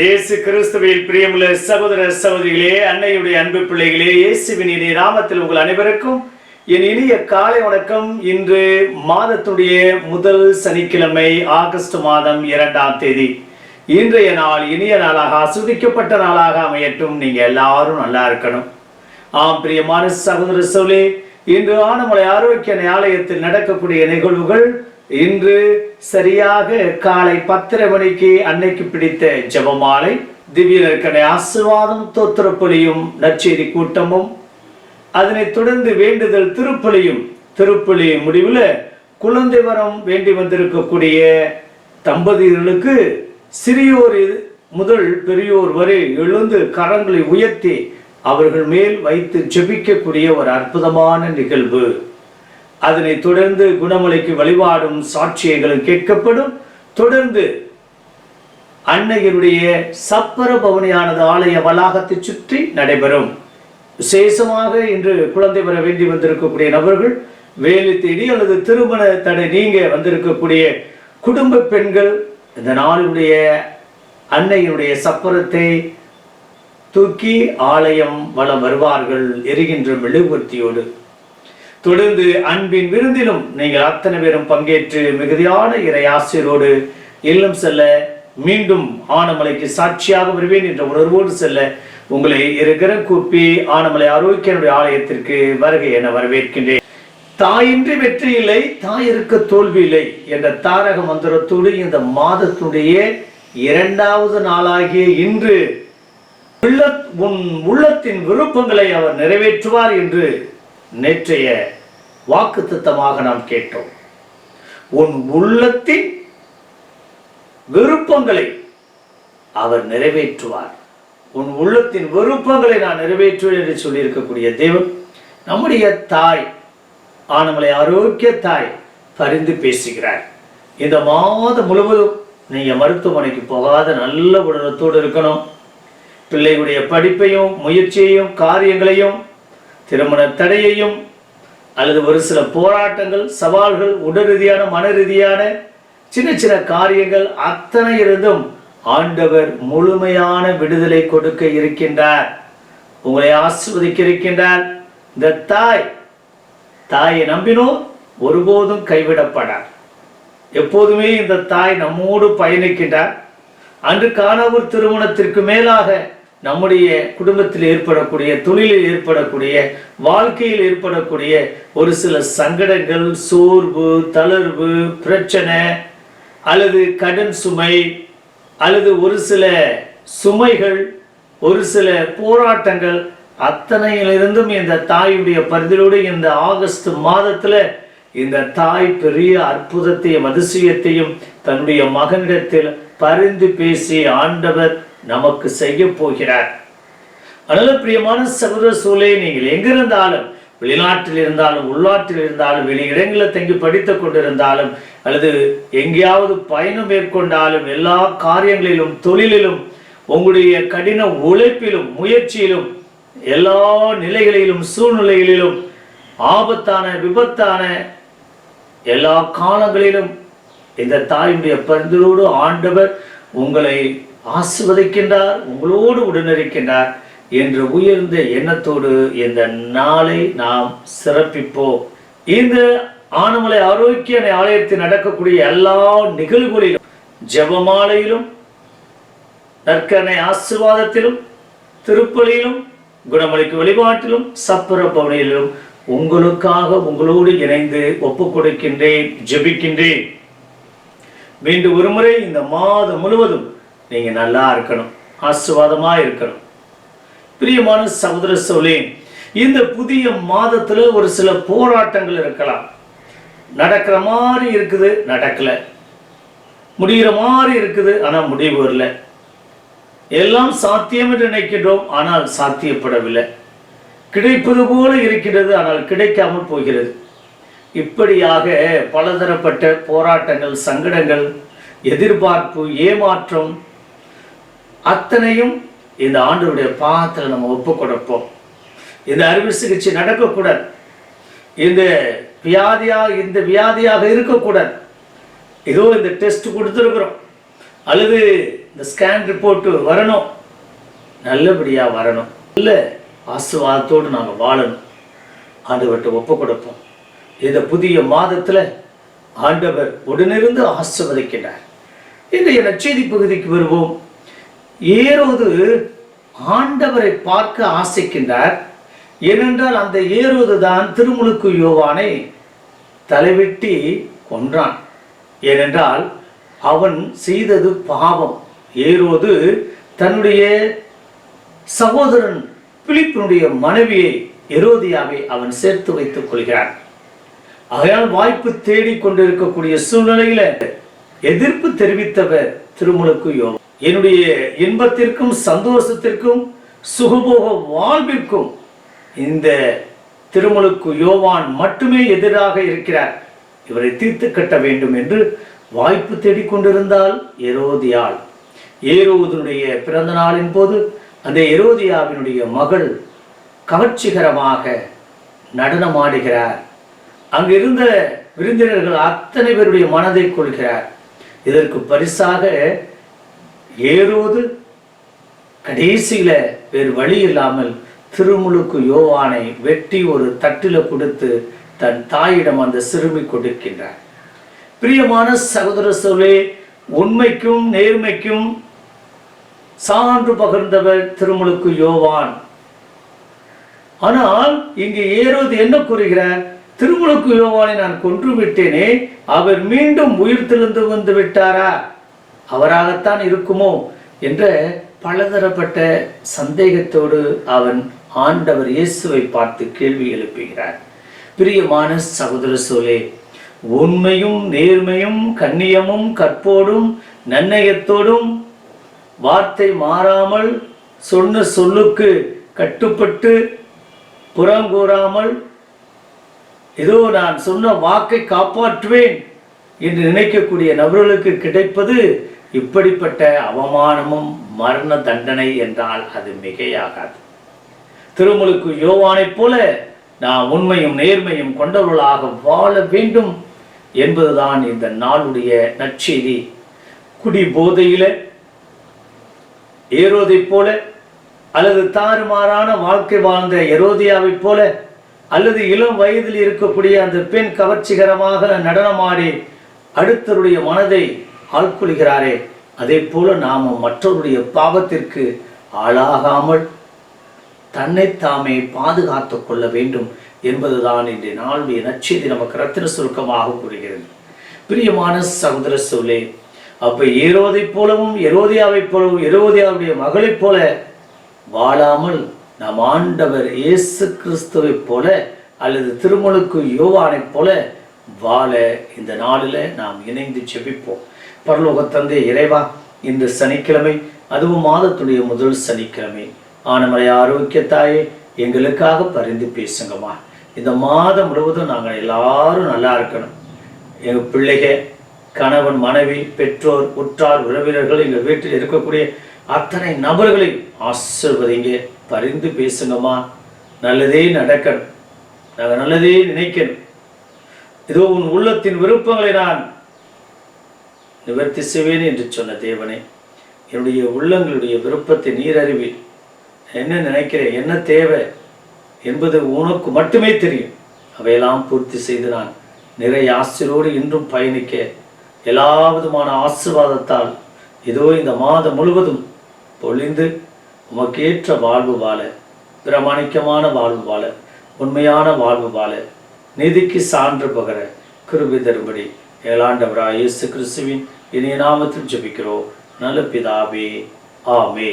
இயேசு கிறிஸ்துவில் பிரியமுள்ள சகோதர சகோதரிகளே அன்னையுடைய அன்பு பிள்ளைகளே இயேசுவின் இனி நாமத்தில் உங்கள் அனைவருக்கும் என் இனிய காலை வணக்கம். இன்று மாதத்துடைய முதல் சனிக்கிழமை ஆகஸ்ட் மாதம் இரண்டாம் தேதி. இன்றைய நாள் இனிய நாளாக ஆஸ்வதிக்கப்பட்ட நாளாக அமையட்டும். நீங்க எல்லாரும் நல்லா இருக்கணும். ஆம் பிரியமான சகோதர சோலே இன்று ஆனமலை ஆரோக்கிய ஆலயத்தில் நடக்கக்கூடிய நிகழ்வுகள் இன்று சரியாக காலை பத்தரை மணிக்கு அன்னைக்கு பிடித்த ஜெபமாலை திவ்ய நற்கனை ஆசிர்வாதம் தோத்திரப்பொலியும் நற்செய்தி கூட்டமும் அதனைத் தொடர்ந்து வேண்டுதல் திருப்பலியும் திருப்பலி முடிவில் குழந்தை வரம் வேண்டி வந்திருக்கக்கூடிய தம்பதியர்களுக்கு சிறியோர் முதல் பெரியோர் வரை எழுந்து கரங்களை உயர்த்தி அவர்கள் மேல் வைத்து ஜெபிக்கக்கூடிய ஒரு அற்புதமான நிகழ்வு. அதனை தொடர்ந்து குணமலைக்கு வழிபாடும் சாட்சியங்களும் கேட்கப்படும். தொடர்ந்து அன்னையருடைய சப்பர பவனியானது ஆலய வளாகத்தை சுற்றி நடைபெறும். விசேஷமாக இன்று குழந்தை பெற வேண்டி வந்திருக்கக்கூடிய நபர்கள் வேலை தேடி அல்லது திருமண தடை நீங்க வந்திருக்கக்கூடிய குடும்ப பெண்கள் இந்த நாளுடைய அன்னையினுடைய சப்பரத்தை தூக்கி ஆலயம் வளம் வருவார்கள் எரிகின்ற மெழுகுவர்த்தியோடு. தொடர்ந்து அன்பின் விருந்திலும் நீங்கள் அத்தனை பேரும் பங்கேற்று மிகுதியான இறை ஆசிரியரோடு இல்லம் செல்ல மீண்டும் ஆனமலைக்கு சாட்சியாக வருவேன் என்ற உணர்வோடு செல்ல உங்களை இருக்கிற கூப்பி ஆனமலை ஆரோக்கியனுடைய ஆலயத்திற்கு வருகை என வரவேற்கின்றேன். தாயின்றி வெற்றி இல்லை தாயிருக்க தோல்வி இல்லை என்ற தாரக மந்திரத்தோடு இந்த மாதத்துடைய இரண்டாவது நாளாகிய இன்று உள்ள உன் உள்ளத்தின் விருப்பங்களை அவர் நிறைவேற்றுவார் என்று நேற்றைய வாக்குத்தத்தமாக நாம் கேட்டோம். உன் உள்ளத்தின் விருப்பங்களை அவர் நிறைவேற்றுவார். உன் உள்ளத்தின் விருப்பங்களை நான் நிறைவேற்றுவேன் என்று சொல்லியிருக்கக்கூடிய தேவன் நம்முடைய தாய் ஆனமலை ஆரோக்கிய தாய் பரிந்து பேசுகிறார். இந்த மாதம் முழுவதும் நீங்க மருத்துவமனைக்கு போகாத நல்ல உடலத்தோடு இருக்கணும். பிள்ளைகளுடைய படிப்பையும் முயற்சியையும் காரியங்களையும் திருமண தடையையும் அல்லது ஒரு சில போராட்டங்கள் சவால்கள் உடல் ரீதியான மன ரீதியான சின்ன சின்ன காரியங்கள் அத்தனை இருந்தும் ஆண்டவர் முழுமையான விடுதலை கொடுக்க இருக்கின்றார். உங்களை ஆசிர்வதிக்க இருக்கின்றார் இந்த தாய் தாயை நம்பினோ ஒருபோதும் கைவிடப்படார். எப்போதுமே இந்த தாய் நம்மோடு பயணிக்கின்றார். அன்று காணாவூர் திருமணத்திற்கு மேலாக நம்முடைய குடும்பத்தில் ஏற்படக்கூடிய தொழிலில் ஏற்படக்கூடிய வாழ்க்கையில் ஏற்படக்கூடிய ஒரு சில சங்கடங்கள் சோர்வு தளர்வு பிரச்சனை அல்லது கடன் சுமை அல்லது ஒரு சில சுமைகள் ஒரு சில போராட்டங்கள் அத்தனையிலிருந்தும் இந்த தாயுடைய பரிதிலோடு இந்த ஆகஸ்ட் மாதத்தில் இந்த தாய் பெரிய அற்புதத்தையும் அதிசயத்தையும் தன்னுடைய மகனிடத்தில் பரிந்து பேசி ஆண்டவர் நமக்கு செய்ய போகிறார். அதனால பிரியமான சகோதர சூழலை நீங்கள் எங்கிருந்தாலும் வெளிநாட்டில் இருந்தாலும் உள்நாட்டில் இருந்தாலும் வெளி இடங்களில் தங்கி படித்து கொண்டிருந்தாலும் அல்லது எங்கேயாவது பயணம் மேற்கொண்டாலும் எல்லா காரியங்களிலும் தொழிலிலும் உங்களுடைய கடின உழைப்பிலும் முயற்சியிலும் எல்லா நிலைகளிலும் சூழ்நிலைகளிலும் ஆபத்தான விபத்தான எல்லா காலங்களிலும் இந்த தாயினுடைய பரிந்துரோடு ஆண்டவர் உங்களை ஆசிர்வதிக்கின்றார் உங்களோடு உடனிருக்கின்றார் என்ற உயர்ந்த எண்ணத்தோடு இந்த நாளை நாம் சிறப்பிப்போம். இந்த ஆனமலை ஆரோக்கிய ஆலயத்தில் நடக்கக்கூடிய எல்லா நிகழ்வுகளிலும் ஜெபமாலையிலும் நற்கனை ஆசிர்வாதத்திலும் திருப்பலியிலும் குணமளிக்கு வழிபாட்டிலும் சப்பர பவனியிலும் உங்களுக்காக உங்களோடு இணைந்து ஒப்புக் கொடுக்கின்றேன் ஜெபிக்கின்றேன். மீண்டும் ஒருமுறை இந்த மாதம் முழுவதும் நீங்க நல்லா இருக்கணும். ஆசிர்வாதமா இருக்கணும். பிரியமான சகோதர சோழே இந்த புதிய மாதத்துல ஒரு சில போராட்டங்கள் இருக்கலாம். நடக்கிற மாதிரி இருக்குது நடக்கல. முடிகிற மாதிரி இருக்குது ஆனா முடிவு வரல. எல்லாம் சாத்தியம் என்று நினைக்கின்றோம் ஆனால் சாத்தியப்படவில்லை. கிடைப்பது போல இருக்கிறது ஆனால் கிடைக்காமல் போகிறது. இப்படியாக பலதரப்பட்ட போராட்டங்கள் சங்கடங்கள் எதிர்பார்ப்பு ஏமாற்றம் அத்தனையும் இந்த ஆண்டவருடைய பாகத்தில் நம்ம ஒப்பு கொடுப்போம் இந்த அறுவை சிகிச்சை நடக்கக்கூடாது. இந்த வியாதியாக இந்த வியாதியாக இருக்கக்கூடாது. ஏதோ இந்த டெஸ்ட் கொடுத்துருக்குறோம். அல்லது இந்த ஸ்கேன் ரிப்போர்ட்டு வரணும். நல்லபடியாக வரணும். இல்லை ஆசுவாதத்தோடு நாங்கள் வாழணும். ஆண்டவர்கிட்ட ஒப்பு கொடுப்போம் இந்த புதிய மாதத்தில் ஆண்டவர் உடனிருந்து ஆசிர்வதிக்கின்றார். இன்றைய நச்செய்தி பகுதிக்கு வருவோம். ஏரோது ஆண்டவரை பார்க்க ஆசைக்கின்றார் ஏனென்றால் அந்த ஏரோது தான் திருமுழுக்கு யோவானை தலைவிட்டி கொன்றான். ஏனென்றால் அவன் செய்தது பாவம். ஏரோது தன்னுடைய சகோதரன் பிலிப்பினுடைய மனைவியை எரோதியாவை அவன் சேர்த்து வைத்துக் கொள்கிறான். ஆகையால் வாய்ப்பு தேடிக் கொண்டிருக்கக்கூடிய சூழ்நிலையில எதிர்ப்பு தெரிவித்தவர் திருமுழுக்கு யோவா என்னுடைய இன்பத்திற்கும் சந்தோஷத்திற்கும் சுகபோக வாழ்விற்கும் இந்த திருமலுக்கு யோவான் மட்டுமே எதிராக இருக்கிறார். இவரை தீர்த்து கட்ட வேண்டும் என்று வாய்ப்பு தேடிக்கொண்டிருந்தால் எரோதியாள் ஏரோதனுடைய பிறந்த நாளின் போது அந்த எரோதியாவினுடைய மகள் கவர்ச்சிகரமாக நடனமாடுகிறார். அங்கிருந்த விருந்தினர்கள் அத்தனை பேருடைய மனதை கொள்கிறார் இதற்கு பரிசாக ஏறுவது கடைசியில வேறு வழி இல்லாமல் திருமுழுக்கு யோவானை வெட்டி ஒரு தட்டில கொடுத்து தன் தாயிடம் அந்த சிறுமி கொடுக்கின்றார். பிரியமான சகோதர சொல்லே உண்மைக்கும் நேர்மைக்கும் சான்று பகிர்ந்தவர் திருமுழுக்கு யோவான். ஆனால் இங்கு ஏறுவது என்ன கூறுகிறார் திருமுழுக்கு யோவானை நான் கொன்று விட்டேனே அவர் மீண்டும் உயிர் திருந்து வந்து விட்டாரா? அவராகத்தான் இருக்குமோ என்ற பலதரப்பட்ட சந்தேகத்தோடு அவன் ஆண்டவர் இயேசுவை பார்த்து கேள்வி எழுப்புகிறார். பிரியமான சகோதர சோலே உண்மையும் நேர்மையும் கண்ணியமும் கற்போடும் நன்னயத்தோடும் வார்த்தை மாறாமல் சொன்ன சொல்லுக்கு கட்டுப்பட்டு புறங்கூறாமல் ஏதோ நான் சொன்ன வாக்கை காப்பாற்றுவேன் என்று நினைக்கக்கூடிய நபர்களுக்கு கிடைப்பது இப்படிப்பட்ட அவமானமும் மரண தண்டனை என்றால் அது மிகையாகாது. திருமுழுக்கு யோவானைப் போல நாம் உண்மையும் நேர்மையும் கொண்டவர்களாக வாழ வேண்டும் என்பதுதான் இந்த நாளுடைய நற்செய்தி. குடி போதையில ஏரோதைப் போல அல்லது தாறுமாறான வாழ்க்கை வாழ்ந்த எரோதியாவை போல அல்லது இளம் வயதில் இருக்கக்கூடிய அந்த பெண் கவர்ச்சிகரமாக நடனமாடி அடுத்தருடைய மனதை ஆட்கொள்கிறாரே அதே போல நாம் மற்றவருடைய பாவத்திற்கு ஆளாகாமல் தன்னைத்தாமே பாதுகாத்து கொள்ள வேண்டும் என்பதுதான் இன்றைய நாளுடைய நச்செய்தி நமக்கு ரத்தின சுருக்கமாக கூறுகிறது. பிரியமான சகோதர சொல்லே அப்ப ஏரோதைப் போலவும் எரோதியாவை போலவும் எரோதியாவுடைய மகளைப் போல வாழாமல் நம் ஆண்டவர் இயேசு கிறிஸ்துவைப் போல அல்லது திருமுழுக்கு யோவானைப் போல வாழ இந்த நாளில் நாம் இணைந்து செபிப்போம் பரலோக தந்தை இறைவா இந்த சனிக்கிழமை அதுவும் மாதத்துடைய முதல் சனிக்கிழமை. ஆனமலை ஆரோக்கியத்தாயே எங்களுக்காக பரிந்து பேசுங்கம்மா. இந்த மாதம் முழுவதும் நாங்கள் எல்லாரும் நல்லா இருக்கணும். எங்கள் பிள்ளைக கணவன் மனைவி பெற்றோர் உற்றார் உறவினர்கள் எங்கள் வீட்டில் இருக்கக்கூடிய அத்தனை நபர்களையும் ஆசிர்வதிங்க. பரிந்து பேசுங்கம்மா. நல்லதே நடக்கணும். நாங்கள் நல்லதே நினைக்கணும். இதோ உன் உள்ளத்தின் விருப்பங்களை நான் நிவர்த்தி செய்வேன் என்று சொன்ன தேவனே என்னுடைய உள்ளங்களுடைய விருப்பத்தை நீர் அறிவில் என்ன நினைக்கிறேன்? என்ன தேவை என்பது உனக்கு மட்டுமே தெரியும். அவையெல்லாம் பூர்த்தி செய்து நான் நிறைய ஆசிரோடு இன்றும் பயணிக்க எல்லா விதமான ஆசீர்வாதத்தால் இதோ இந்த மாதம் முழுவதும் பொழிந்து உமக்கேற்ற வாழ்வு வாழ பிரமாணிக்கமான வாழ்வு வாழ உண்மையான வாழ்வு வாழ நிதிக்கு சான்று பகர கிருபி தரும்படி ஏழாண்டவராய் இயேசு கிறிஸ்துவின் இணைய நாமத்தில் ஜெபிக்கிறோம். நல்ல பிதாவே ஆமே